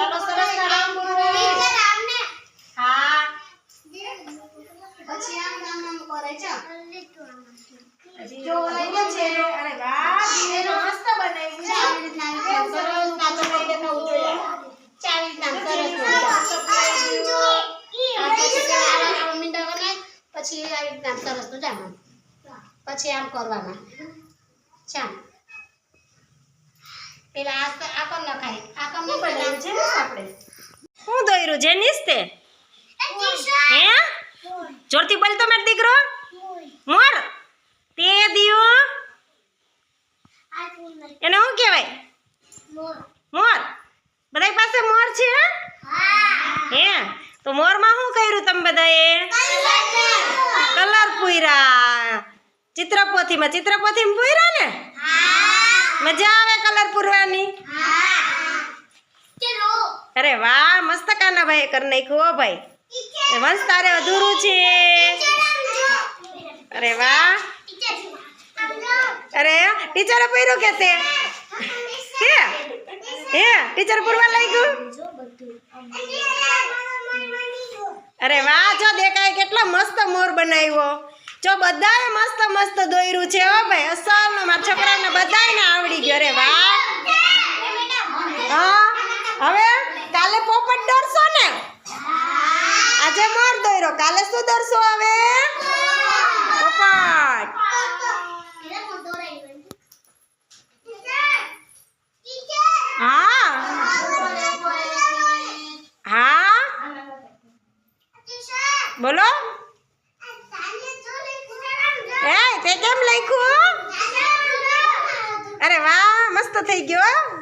Carlos આમ આમ આમ કરે છે જો છે અરે વાહ દીવેલો મસ્ત બનાવ્યું છે. આવી રીતના સરસ કાચો લઈ દેખાવું જોઈએ. ચાવી રીતના સરસ પછી આવા રીતના આમ સરસનું જામ પછી આમ કરવાના. ચાલ પેલા આ આ કર નખાય આ કમનું બનાવ્યું છે ને આપણે. હું દોયરું છે તે? હે? જોરથી બોલતો મેં દીકરો. મોર. તે દિયો એને શું કહેવાય? મોર. બધા પાસે મોર છે હે? તો મોરમાં શું કર્યું તમે બધાએ? કલર પૂર્યા. ચિત્રપોથીમાં. ચિત્રપોથીમાં પૂર્યા ને? મજા આવે કલર પૂરવાની? અરે વાહ મસ્ત કાના ભાઈ કરી નાખ્યું ભાઈ. વંશ તારે અધૂરું છે. અરે વાહ. અરે, ટીચરે પૂર્યું કે તે? હે? ટીચર પૂરવા લાગ્યું? અરે વાહ, જો દેખાય કેટલો મસ્ત મોર બનાવ્યો. જો બધાએ મસ્ત મસ્ત દોર્યું છે હો ભાઈ. અસલનો મારા છોકરાને બધાને આવડી ગયો. અરે વાહ. હા, હવે કાલે પોપટ દોરશો ને? આજે મોર દોર્યો કાલે શું દોરશો હવે? પોપટ હા. હા? બોલો. એ, તે કેમ લખ્યું? અરે વાહ, મસ્ત થઈ ગયો.